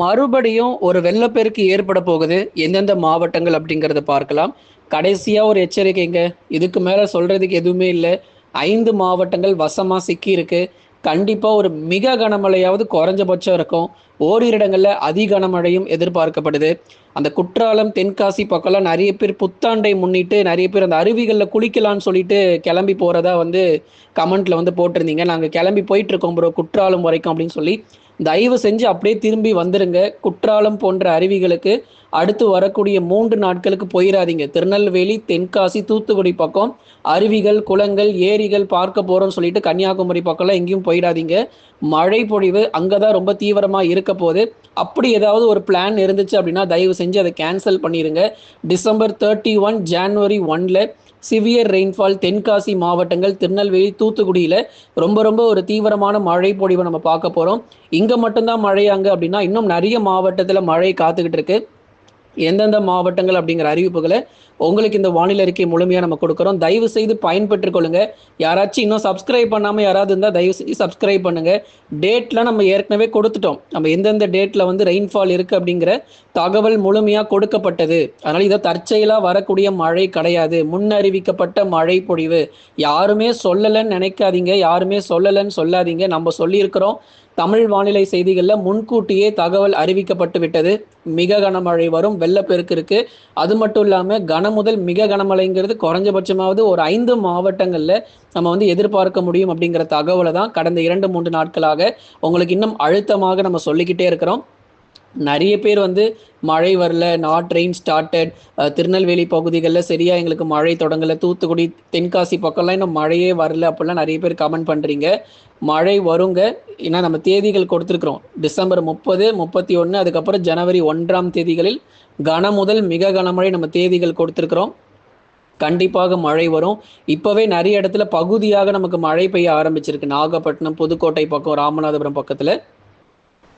மறுபடியும் ஒரு வெள்ளப்பெருக்கு ஏற்பட போகுது. எந்தெந்த மாவட்டங்கள் அப்படிங்கிறத பார்க்கலாம். கடைசியா ஒரு எச்சரிக்கைங்க இதுக்கு மேல சொல்றதுக்கு எதுவுமே இல்லை. ஐந்து மாவட்டங்கள் வசமா சிக்கி இருக்கு. கண்டிப்பா ஒரு மிக கனமழையாவது குறைஞ்சபட்சம் இருக்கும். ஓரிரு இடங்கள்ல அதி கனமழையும் எதிர்பார்க்கப்படுது. அந்த குற்றாலம் தென்காசி பக்கம்லாம் நிறைய பேர் புத்தாண்டை முன்னிட்டு நிறைய பேர் அந்த அருவிகளில் குளிக்கலாம்னு சொல்லிட்டு கிளம்பி போறதா வந்து கமெண்ட்ல வந்து போட்டிருந்தீங்க. நாங்கள் கிளம்பி போயிட்டு இருக்கோம் ப்ரோ குற்றாலம் வரைக்கும் அப்படின்னு சொல்லி. தயவு செஞ்சு அப்படியே திரும்பி வந்துருங்க. குற்றாலம் போன்ற அருவிகளுக்கு அடுத்து வரக்கூடிய மூன்று நாட்களுக்கு போயிடாதீங்க திருநெல்வேலி தென்காசி தூத்துக்குடி பக்கம் அருவிகள் குளங்கள் ஏரிகள் பார்க்க போகிறோம்னு சொல்லிட்டு கன்னியாகுமரி பக்கம்லாம் எங்கேயும் போயிடாதீங்க. மழை பொழிவு அங்கதான் ரொம்ப தீவிரமாக இருக்க போகுது. அப்படி ஏதாவது ஒரு பிளான் இருந்துச்சு அப்படின்னா தயவு செஞ்சு அதை கேன்சல் பண்ணிடுங்க டிசம்பர் தேர்ட்டி ஒன் ஜான்வரி ஒன்ல சிவியர் ரெயின்ஃபால் தென்காசி மாவட்டங்கள் திருநெல்வேலி தூத்துக்குடியில் ரொம்ப ரொம்ப ஒரு தீவிரமான மழை பொழிவை நம்ம பார்க்க போகிறோம் இங்கே மட்டும்தான் மழையாங்க அப்படின்னா இன்னும் நிறைய மாவட்டத்தில் மழை காத்துக்கிட்டு இருக்கு. எந்தெந்த மாவட்டங்கள் அப்படிங்கிற அறிவிப்புகளை உங்களுக்கு இந்த வானிலை அறிக்கை முழுமையாக நம்ம கொடுக்குறோம். தயவு செய்து பயன்பெற்றுக்கொள்ளுங்க. யாராச்சும் இன்னும் சப்ஸ்கிரைப் பண்ணாமல் யாராவது இருந்தால் தயவு செய்து சப்ஸ்கிரைப் பண்ணுங்க டேட்லாம் நம்ம ஏற்கனவே கொடுத்துட்டோம். நம்ம எந்தெந்த டேட்டில் வந்து ரெயின்ஃபால் இருக்குது அப்படிங்கிற தகவல் முழுமையாக கொடுக்கப்பட்டது. அதனால் இதை தற்செயலாக வரக்கூடிய மழை கிடையாது. முன்னறிவிக்கப்பட்ட மழை பொழிவு. யாருமே சொல்லலைன்னு நினைக்காதீங்க. யாருமே சொல்லலைன்னு சொல்லாதீங்க. நம்ம சொல்லியிருக்கிறோம். தமிழ் வானிலை செய்திகளில் முன்கூட்டியே தகவல் அறிவிக்கப்பட்டு விட்டது. மிக கனமழை வரும் வெள்ளப்பெருக்கு இருக்கு. அது மட்டும் இல்லாமல் கன முதல் மிக கனமழைங்கிறது குறைஞ்சபட்சமாவது ஒரு ஐந்து மாவட்டங்களில் நம்ம வந்து எதிர்பார்க்க முடியும் அப்படிங்கிற தகவலை தான் கடந்த இரண்டு மூன்று நாட்களாக உங்களுக்கு இன்னும் அழுத்தமாக நம்ம சொல்லிக்கிட்டே இருக்கிறோம். நிறைய பேர் வந்து மழை வரல நாட் ரெயின் ஸ்டார்டட் திருநெல்வேலி பகுதிகளில் சரியா எங்களுக்கு மழை தொடங்கலை தூத்துக்குடி தென்காசி பக்கம்லாம் இன்னும் மழையே வரல அப்படிலாம் நிறைய பேர் கமெண்ட் பண்ணுறீங்க மழை வருங்க. ஏன்னா நம்ம தேதிகள் கொடுத்துருக்குறோம். டிசம்பர் முப்பது முப்பத்தி ஒன்று அதுக்கப்புறம் ஜனவரி ஒன்றாம் தேதிகளில் கன முதல் மிக கனமழை நம்ம தேதிகள் கொடுத்துருக்குறோம். கண்டிப்பாக மழை வரும். இப்போவே நிறைய இடத்துல பகுதியாக நமக்கு மழை பெய்ய ஆரம்பிச்சிருக்கு. நாகப்பட்டினம் புதுக்கோட்டை பக்கம் ராமநாதபுரம் பக்கத்தில்.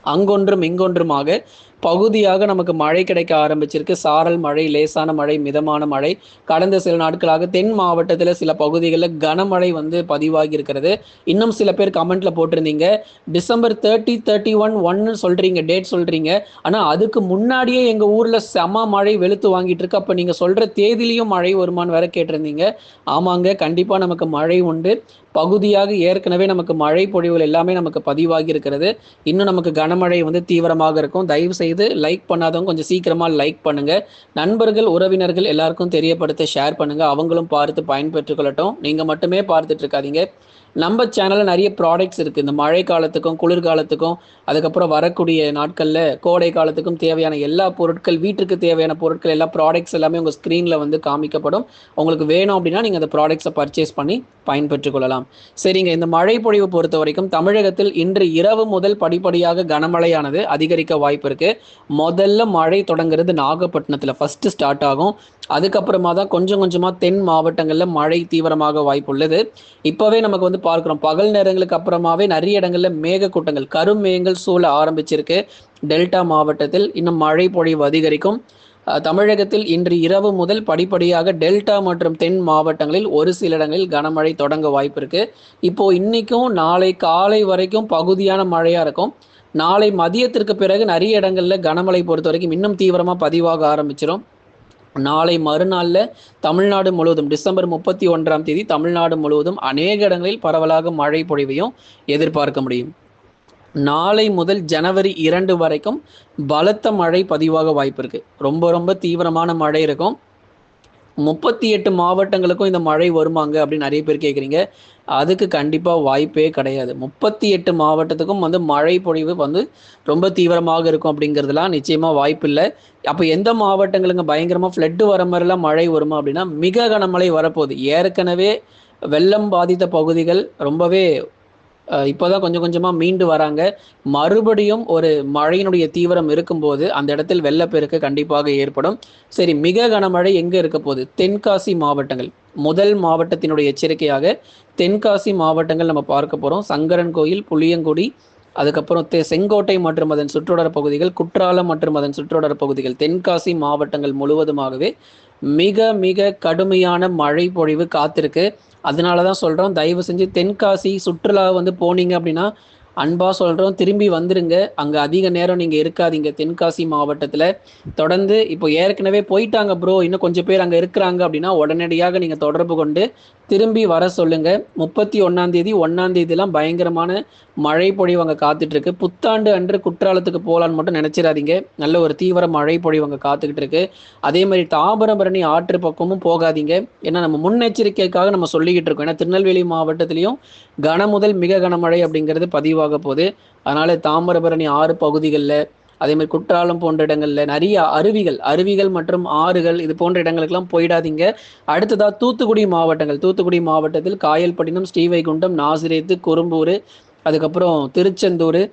அங்கொன்றும் இங்கொன்றுமாக பகுதியாக நமக்கு மழை கிடைக்க ஆரம்பிச்சிருக்கு. சாரல் மழை லேசான மழை மிதமான மழை. கடந்த சில நாட்களாக தென் மாவட்டத்தில் சில பகுதிகளில் கனமழை வந்து பதிவாகி இருக்கிறது இன்னும் சில பேர் கமெண்ட்ல போட்டிருந்தீங்க. டிசம்பர் தேர்ட்டி தேர்ட்டி ஒன் ஒன்னு சொல்றீங்க டேட் சொல்றீங்க. ஆனா அதுக்கு முன்னாடியே எங்க ஊர்ல செம மழை வெளுத்து வாங்கிட்டு இருக்கு அப்ப நீங்க சொல்ற தேதியிலையும் மழை வருமான்னு வேற கேட்டிருந்தீங்க. ஆமாங்க கண்டிப்பா நமக்கு மழை உண்டு. பகுதியாக ஏற்கனவே நமக்கு மழை பொழிவுகள் எல்லாமே நமக்கு பதிவாகி இருக்கிறது இன்னும் நமக்கு கனமழை வந்து தீவிரமாக இருக்கும். தயவு செய்து லைக் பண்ணாதவங்க கொஞ்சம் சீக்கிரமாக லைக் பண்ணுங்கள் நண்பர்கள் உறவினர்கள் எல்லாருக்கும் தெரியப்படுத்த ஷேர் பண்ணுங்கள் அவங்களும் பார்த்து பயன்பெற்றுக்கொள்ளட்டும் நீங்கள் மட்டுமே பார்த்துட்டு இருக்காதீங்க. நம்ம சேனலில் நிறைய ப்ராடக்ட்ஸ் இருக்குது இந்த மழை காலத்துக்கும் குளிர்காலத்துக்கும் அதுக்கப்புறம் வரக்கூடிய நாட்களில் கோடை காலத்துக்கும் தேவையான எல்லா பொருட்கள் வீட்டுக்கு தேவையான பொருட்கள் எல்லா ப்ராடக்ட்ஸ் எல்லாமே உங்கள் ஸ்க்ரீனில் வந்து காமிக்கப்படும். உங்களுக்கு வேணும் அப்படின்னா நீங்கள் அந்த ப்ராடக்ட்ஸை பர்ச்சேஸ் பண்ணி பயன்பெற்று கொள்ளலாம். சரிங்க இந்த மழை பொழிவு பொறுத்த வரைக்கும் தமிழகத்தில் இன்று இரவு முதல் படிப்படியாக கனமழையானது அதிகரிக்க வாய்ப்பு இருக்குது முதல்ல மழை தொடங்குறது நாகப்பட்டினத்தில் ஃபஸ்ட்டு ஸ்டார்ட் ஆகும். அதுக்கப்புறமா தான் கொஞ்சம் கொஞ்சமாக தென் மாவட்டங்களில் மழை தீவிரமாக வாய்ப்பு உள்ளது. இப்போவே நமக்கு வந்து பார்க்குறோம். பகல் நேரங்களுக்கு அப்புறமாவே நிறைய இடங்களில் மேகக்கூட்டங்கள் கருமேகங்கள் சூழ ஆரம்பிச்சிருக்கு. டெல்டா மாவட்டத்தில் இன்னும் மழை பொழிவு அதிகரிக்கும். தமிழகத்தில் இன்று இரவு முதல் படிப்படியாக டெல்டா மற்றும் தென் மாவட்டங்களில் ஒரு சில இடங்களில் கனமழை தொடங்க வாய்ப்பு இருக்கு இப்போ இன்னைக்கும் நாளை காலை வரைக்கும் பகுதியான மழையா இருக்கும். நாளை மதியத்திற்கு பிறகு நிறைய இடங்கள்ல கனமழை பொறுத்த வரைக்கும் இன்னும் தீவிரமா பதிவாக ஆரம்பிச்சிடும் நாளை மறுநாளில் தமிழ்நாடு முழுவதும் டிசம்பர் முப்பத்தி ஒன்றாம் தேதி தமிழ்நாடு முழுவதும் அநேக இடங்களில் பரவலாக மழை பொழிவையும் எதிர்பார்க்க முடியும். நாளை முதல் ஜனவரி இரண்டு வரைக்கும் பலத்த மழை பதிவாக வாய்ப்பு இருக்கு ரொம்ப ரொம்ப தீவிரமான மழை இருக்கும். முப்பத்தி எட்டு மாவட்டங்களுக்கும் இந்த மழை வருமாங்க அப்படின்னு நிறைய பேர் கேட்குறீங்க அதுக்கு கண்டிப்பாக வாய்ப்பே கிடையாது. முப்பத்தி எட்டு மாவட்டத்துக்கும் வந்து மழை பொழிவு வந்து ரொம்ப தீவிரமாக இருக்கும் அப்படிங்கிறதுலாம் நிச்சயமாக வாய்ப்பு இல்லை. அப்போ எந்த மாவட்டங்களுங்க பயங்கரமாக ஃப்ளட்டு வர மாதிரிலாம் மழை வருமா அப்படின்னா மிக கனமழை வரப்போகுது. ஏற்கனவே வெள்ளம் பாதித்த பகுதிகள் ரொம்பவே இப்போதான் கொஞ்சம் கொஞ்சமாக மீண்டு வராங்க. மறுபடியும் ஒரு மழையினுடைய தீவிரம் இருக்கும்போது அந்த இடத்தில் வெள்ளப்பெருக்கு கண்டிப்பாக ஏற்படும். சரி மிக கனமழை எங்கே இருக்க போகுது? தென்காசி மாவட்டங்கள். முதல் மாவட்டத்தினுடைய எச்சரிக்கையாக தென்காசி மாவட்டங்கள் நம்ம பார்க்க போகிறோம் சங்கரன் கோயில் புளியங்குடி அதுக்கப்புறம் தெ செங்கோட்டை மற்றும் அதன் சுற்றுவட்டார பகுதிகள் குற்றாலம் மற்றும் அதன் சுற்றுவட்டார பகுதிகள். தென்காசி மாவட்டங்கள் முழுவதுமாகவே மிக மிக கடுமையான மழை பொழிவு காத்திருக்கு. அதனால தான் சொல்கிறோம் தயவு செஞ்சு தென்காசி சுற்றுலா வந்து போனீங்க அப்படின்னா அன்பாக சொல்கிறோம் திரும்பி வந்துருங்க. அங்கே அதிக நேரம் நீங்கள் இருக்காதீங்க தென்காசி மாவட்டத்தில். தொடர்ந்து இப்போ ஏற்கனவே போயிட்டாங்க ப்ரோ இன்னும் கொஞ்சம் பேர் அங்கே இருக்கிறாங்க அப்படின்னா உடனடியாக நீங்கள் தொடர்பு கொண்டு திரும்பி வர சொல்லுங்க. முப்பத்தி ஒன்னாம் தேதி ஒன்னாம் தேதிலாம் பயங்கரமான மழை பொழிவு அங்கே காத்துட்டு இருக்கு புத்தாண்டு அன்று குற்றாலத்துக்கு போகலான்னு மட்டும் நினைச்சிடாதீங்க நல்ல ஒரு தீவிர மழை பொழிவு அங்கே காத்துக்கிட்டு இருக்கு அதே மாதிரி தாமிரபரணி ஆற்று பக்கமும் போகாதீங்க. ஏன்னா நம்ம முன்னெச்சரிக்கைக்காக நம்ம சொல்லிக்கிட்டு இருக்கோம் ஏன்னா திருநெல்வேலி மாவட்டத்திலையும் கன முதல் மிக கனமழை அப்படிங்கிறது பதிவாக போகுது. அதனால தாமிரபரணி ஆறு பகுதிகளில் அதே மாதிரி குற்றாலம் போன்ற இடங்கள்ல நிறைய அருவிகள் அருவிகள் மற்றும் ஆறுகள் இது போன்ற இடங்களுக்கெல்லாம் போயிடாதீங்க. அடுத்ததா தூத்துக்குடி மாவட்டங்கள். தூத்துக்குடி மாவட்டத்தில் காயல்பட்டினம் ஸ்ரீவைகுண்டம் நாசிரேத்து குறும்பூர் அதுக்கப்புறம் திருச்செந்தூர்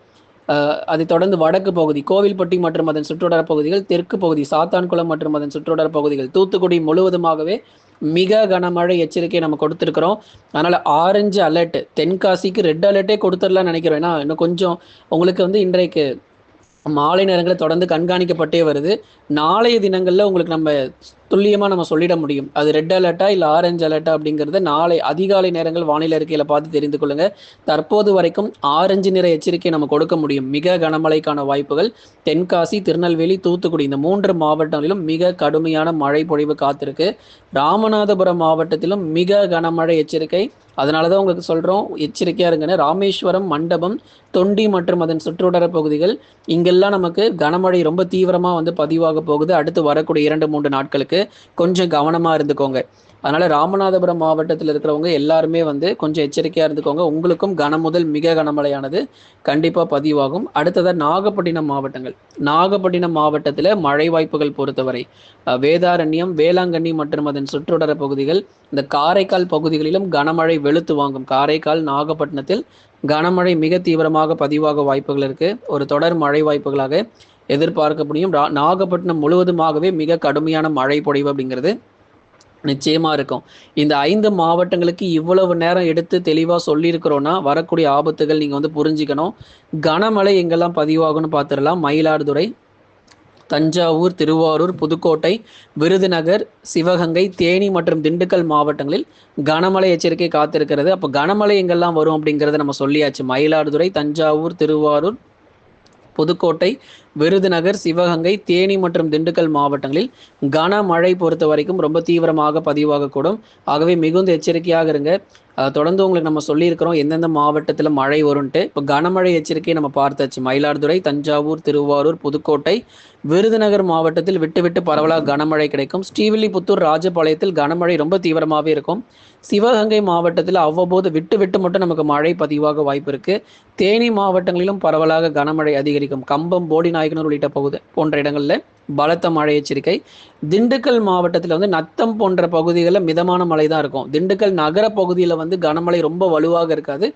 அதை தொடர்ந்து வடக்கு பகுதி கோவில்பட்டி மற்றும் அதன் சுற்றுவட்டார பகுதிகள் தெற்கு பகுதி சாத்தான்குளம் மற்றும் அதன் சுற்றுவட்டார பகுதிகள். தூத்துக்குடி முழுவதுமாகவே மிக கனமழை எச்சரிக்கை நம்ம கொடுத்துருக்குறோம். அதனால் ஆரஞ்சு அலர்ட் தென்காசிக்கு ரெட் அலர்ட்டே கொடுத்துடலாம்னு நினைக்கிறோம். ஏன்னா இன்னும் கொஞ்சம் உங்களுக்கு வந்து இன்றைக்கு மாலை நேரங்களில் தொடர்ந்து கண்காணிக்கப்பட்டே வருது. நாளைய தினங்களில் உங்களுக்கு நம்ம துல்லியமாக நம்ம சொல்லிட முடியும். அது ரெட் அலர்ட்டா இல்லை ஆரஞ்சு அலர்ட்டா அப்படிங்கிறத நாளை அதிகாலை நேரங்கள் வானிலை அறிக்கையில் பார்த்து தெரிந்து கொள்ளுங்க. தற்போது வரைக்கும் ஆரஞ்சு நிற எச்சரிக்கை நம்ம கொடுக்க முடியும். மிக கனமழைக்கான வாய்ப்புகள். தென்காசி திருநெல்வேலி தூத்துக்குடி இந்த மூன்று மாவட்டங்களிலும் மிக கடுமையான மழை பொழிவு காத்திருக்கு. ராமநாதபுரம் மாவட்டத்திலும் மிக கனமழை எச்சரிக்கை. அதனால தான் உங்களுக்கு சொல்கிறோம் எச்சரிக்கையாக இருங்கன்னு. ராமேஸ்வரம் மண்டபம் தொண்டி மற்றும் அதன் சுற்றுவட்டார பகுதிகள். இங்கெல்லாம் நமக்கு கனமழை ரொம்ப தீவிரமாக வந்து பதிவாக போகுது. அடுத்து வரக்கூடிய இரண்டு மூன்று நாட்களுக்கு. கொஞ்சம் கவனமாக இருந்துக்கோங்க. அதனால ராமநாதபுரம் மாவட்டத்தில் இருக்கிறவங்க எல்லாருமே வந்து கொஞ்சம் எச்சரிக்கையாக இருந்துக்கோங்க. உங்களுக்கும் கனம் முதல் மிக கனமழையானது கண்டிப்பாக பதிவாகும். அடுத்ததாக நாகப்பட்டினம் மாவட்டங்கள். நாகப்பட்டினம் மாவட்டத்தில் மழை வாய்ப்புகள் பொறுத்தவரை வேதாரண்யம் வேளாங்கண்ணி மற்றும் அதன் சுற்றுவட்டார பகுதிகள் இந்த காரைக்கால் பகுதிகளிலும் கனமழை வெளுத்து வாங்கும். காரைக்கால் நாகப்பட்டினத்தில் கனமழை மிக தீவிரமாக பதிவாக வாய்ப்புகள் இருக்கு. ஒரு தொடர் மழை வாய்ப்புகளாக எதிர்பார்க்க முடியும் நாகப்பட்டினம் முழுவதுமாகவே மிக கடுமையான மழை பொழிவு அப்படிங்கிறது நிச்சயமா இருக்கும். இந்த ஐந்து மாவட்டங்களுக்கு இவ்வளவு நேரம் எடுத்து தெளிவா சொல்லியிருக்கிறோன்னா வரக்கூடிய ஆபத்துகள் நீங்க வந்து புரிஞ்சுக்கணும். கனமழை எங்கெல்லாம் பதிவாகும்னு பார்த்துடலாம். மயிலாடுதுறை தஞ்சாவூர் திருவாரூர் புதுக்கோட்டை விருதுநகர் சிவகங்கை தேனி மற்றும் திண்டுக்கல் மாவட்டங்களில் கனமழை எச்சரிக்கை காத்திருக்கிறது. அப்போ கனமழை எங்கெல்லாம் வரும் அப்படிங்கிறத நம்ம சொல்லியாச்சு. மயிலாடுதுறை தஞ்சாவூர் திருவாரூர் புதுக்கோட்டை விருதுநகர் சிவகங்கை தேனி மற்றும் திண்டுக்கல் மாவட்டங்களில் கனமழை பொறுத்த வரைக்கும் ரொம்ப தீவிரமாக பதிவாகக்கூடும். ஆகவே மிகுந்த எச்சரிக்கையாக இருங்க. தொடர்ந்து உங்களுக்கு நம்ம சொல்லியிருக்கிறோம் எந்தெந்த மாவட்டத்தில் மழை வரும்ன்ட்டு. இப்போ கனமழை எச்சரிக்கையை நம்ம பார்த்தாச்சு. மயிலாடுதுறை தஞ்சாவூர் திருவாரூர் புதுக்கோட்டை விருதுநகர் மாவட்டத்தில் விட்டு விட்டு பரவலாக கனமழை கிடைக்கும். ஸ்ரீவில்லிபுத்தூர் ராஜபாளையத்தில் கனமழை ரொம்ப தீவிரமாகவே இருக்கும். சிவகங்கை மாவட்டத்தில் அவ்வப்போது விட்டு விட்டு மட்டும் நமக்கு மழை பதிவாக வாய்ப்பு இருக்கு. தேனி மாவட்டங்களிலும் பரவலாக கனமழை அதிகரிக்கும். கம்பம் போடி நாயக்கனூர் உள்ளிட்ட பகுதி போன்ற இடங்களில் பலத்த மழை எச்சரிக்கை. திண்டுக்கல் மாவட்டத்தில் வந்து நத்தம் போன்ற பகுதிகளில் மிதமான மழை தான் இருக்கும். திண்டுக்கல் நகர பகுதியில் வந்து கனமழை ரொம்ப வலுவாக இருக்காது.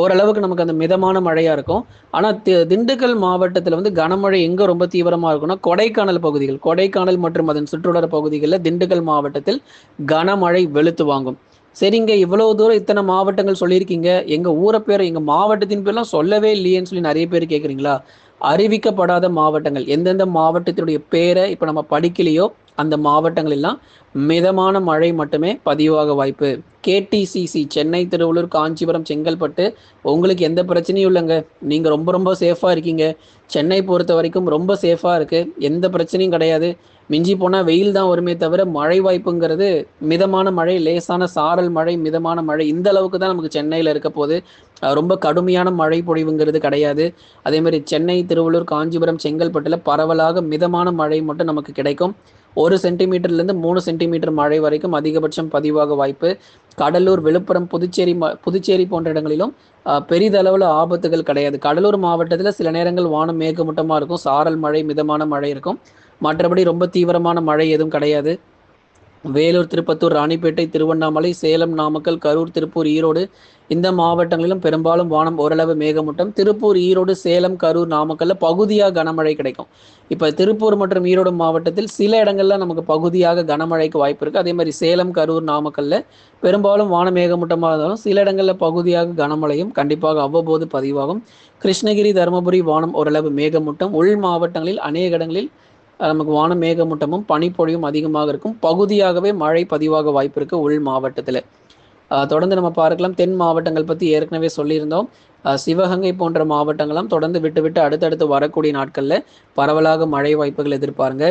ஓரளவுக்கு நமக்கு அந்த மிதமான மழையா இருக்கும். ஆனால் திண்டுக்கல் மாவட்டத்தில் வந்து கனமழை எங்கே ரொம்ப தீவிரமாக இருக்கும்னா கொடைக்கானல் பகுதிகள் கொடைக்கானல் மற்றும் அதன் சுற்றுலர பகுதிகளில் திண்டுக்கல் மாவட்டத்தில் கனமழை வெளுத்து வாங்கும். சரிங்க இவ்வளவு தூரம் இத்தனை மாவட்டங்கள் சொல்லியிருக்கீங்க. எங்க ஊரை பேர் எங்க மாவட்டத்தின் பேர்லாம் சொல்லவே இல்லையேன்னு சொல்லி நிறைய பேர் கேட்குறீங்களா அறிவிக்கப்படாத மாவட்டங்கள். எந்தெந்த மாவட்டத்தினுடைய பேரை இப்போ நம்ம படிக்கலையோ அந்த மாவட்டங்கள் எல்லாம் மிதமான மழை மட்டுமே பதிவாக வாய்ப்பு. கேடிசிசி சென்னை திருவள்ளூர் காஞ்சிபுரம் செங்கல்பட்டு உங்களுக்கு எந்த பிரச்சனையும் இல்லைங்க. நீங்கள் ரொம்ப ரொம்ப சேஃபாக இருக்கீங்க. சென்னை பொறுத்த வரைக்கும் ரொம்ப சேஃபாக இருக்குது எந்த பிரச்சனையும் கிடையாது. மிஞ்சி போனால் வெயில் தான் வருமே தவிர மழை வாய்ப்புங்கிறது மிதமான மழை லேசான சாரல் மழை மிதமான மழை இந்த அளவுக்கு தான் நமக்கு சென்னையில் இருக்க போது ரொம்ப கடுமையான மழை பொழிவுங்கிறது கிடையாது. அதே மாதிரி சென்னை திருவள்ளூர் காஞ்சிபுரம் செங்கல்பட்டில் பரவலாக மிதமான மழை மட்டும் நமக்கு கிடைக்கும். ஒரு சென்டிமீட்டர்லேருந்து மூணு சென்டிமீட்டர் மழை வரைக்கும் அதிகபட்சம் பதிவாக வாய்ப்பு. கடலூர் விழுப்புரம் புதுச்சேரி புதுச்சேரி போன்ற இடங்களிலும் பெரிதளவில் ஆபத்துகள் கிடையாது. கடலூர் மாவட்டத்தில் சில நேரங்கள் வானம் மேகமூட்டமாக இருக்கும் சாரல் மழை மிதமான மழை இருக்கும். மற்றபடி ரொம்ப தீவிரமான மழை எதுவும் கிடையாது. வேலூர் திருப்பத்தூர் ராணிப்பேட்டை திருவண்ணாமலை சேலம் நாமக்கல் கரூர் திருப்பூர் ஈரோடு இந்த மாவட்டங்களிலும் பெரும்பாலும் வானம் ஓரளவு மேகமூட்டம். திருப்பூர் ஈரோடு சேலம் கரூர் நாமக்கல்ல பகுதியாக கனமழை கிடைக்கும். இப்போ திருப்பூர் மற்றும் ஈரோடு மாவட்டத்தில் சில இடங்கள்ல நமக்கு பகுதியாக கனமழைக்கு வாய்ப்பு இருக்கு. அதே மாதிரி சேலம் கரூர் நாமக்கல்ல பெரும்பாலும் வான மேகமூட்டமாக இருந்தாலும் சில இடங்களில் பகுதியாக கனமழையும் கண்டிப்பாக அவ்வப்போது பதிவாகும். கிருஷ்ணகிரி தருமபுரி வானம் ஓரளவு மேகமூட்டம். உள் மாவட்டங்களில் அநேக இடங்களில் நமக்கு வான மேகமூட்டமும் பனிப்பொழியும் அதிகமாக இருக்கும். பகுதியாகவே மழை பதிவாக வாய்ப்பு இருக்குது உள் மாவட்டத்தில். தொடர்ந்து நம்ம பார்க்கலாம். தென் மாவட்டங்கள் பற்றி ஏற்கனவே சொல்லியிருந்தோம். சிவகங்கை போன்ற மாவட்டங்கள்லாம் தொடர்ந்து விட்டு விட்டு அடுத்தடுத்து வரக்கூடிய நாட்களில் பரவலாக மழை வாய்ப்புகள் எதிர்பாருங்க.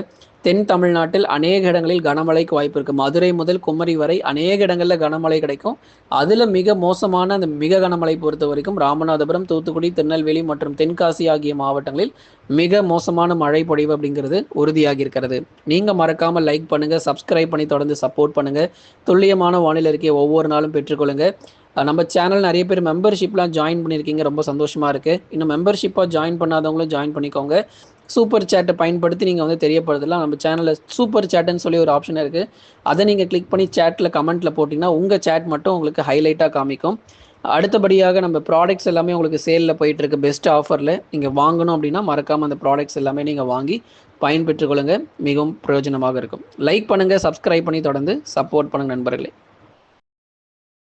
தென் தமிழ்நாட்டில் அநேக இடங்களில் கனமழைக்கு வாய்ப்பு இருக்குது மதுரை முதல் குமரி வரை அநேக இடங்களில் கனமழை கிடைக்கும். அதில் மிக மோசமான அந்த மிக கனமழை பொறுத்த வரைக்கும் ராமநாதபுரம் தூத்துக்குடி திருநெல்வேலி மற்றும் தென்காசி ஆகிய மாவட்டங்களில் மிக மோசமான மழை பொழிவு அப்படிங்கிறது உறுதியாகி இருக்கிறது. நீங்கள் மறக்காமல் லைக் பண்ணுங்கள் சப்ஸ்கிரைப் பண்ணி தொடர்ந்து சப்போர்ட் பண்ணுங்கள் துல்லியமான வானிலை இருக்கே ஒவ்வொரு நாளும் பெற்றுக்கொள்ளுங்கள் நம்ம சேனல் நிறைய பேர் மெம்பர்ஷிப்லாம் ஜாயின் பண்ணியிருக்கீங்க. ரொம்ப சந்தோஷமாக இருக்குது இன்னும் மெம்பர்ஷிப்பாக ஜாயின் பண்ணாதவங்களும் ஜாயின் பண்ணிக்கோங்க. சூப்பர் சேட்டை பயன்படுத்தி நீங்கள் வந்து தெரியப்படுத்தலாம். நம்ம சேனலில் சூப்பர் சேட்டுன்னு சொல்லி ஒரு ஆப்ஷன் இருக்குது அதை நீங்கள் கிளிக் பண்ணி சேட்டில் கமெண்ட்டில் போட்டிங்கன்னா உங்கள் சேட் மட்டும் உங்களுக்கு ஹைலைட்டாக காமிக்கும். அடுத்தபடியாக நம்ம ப்ராடக்ட்ஸ் எல்லாமே உங்களுக்கு சேலில் போயிட்டுருக்கு. பெஸ்ட் ஆஃபரில் நீங்கள் வாங்கணும் அப்படின்னா மறக்காமல் அந்த ப்ராடக்ட்ஸ் எல்லாமே நீங்கள் வாங்கி பயன்பெற்றுக்கொள்ளுங்க. மிகவும் பிரயோஜனமாக இருக்கும். லைக் பண்ணுங்கள் சப்ஸ்கிரைப் பண்ணி தொடர்ந்து சப்போர்ட் பண்ணுங்கள் நண்பர்களே.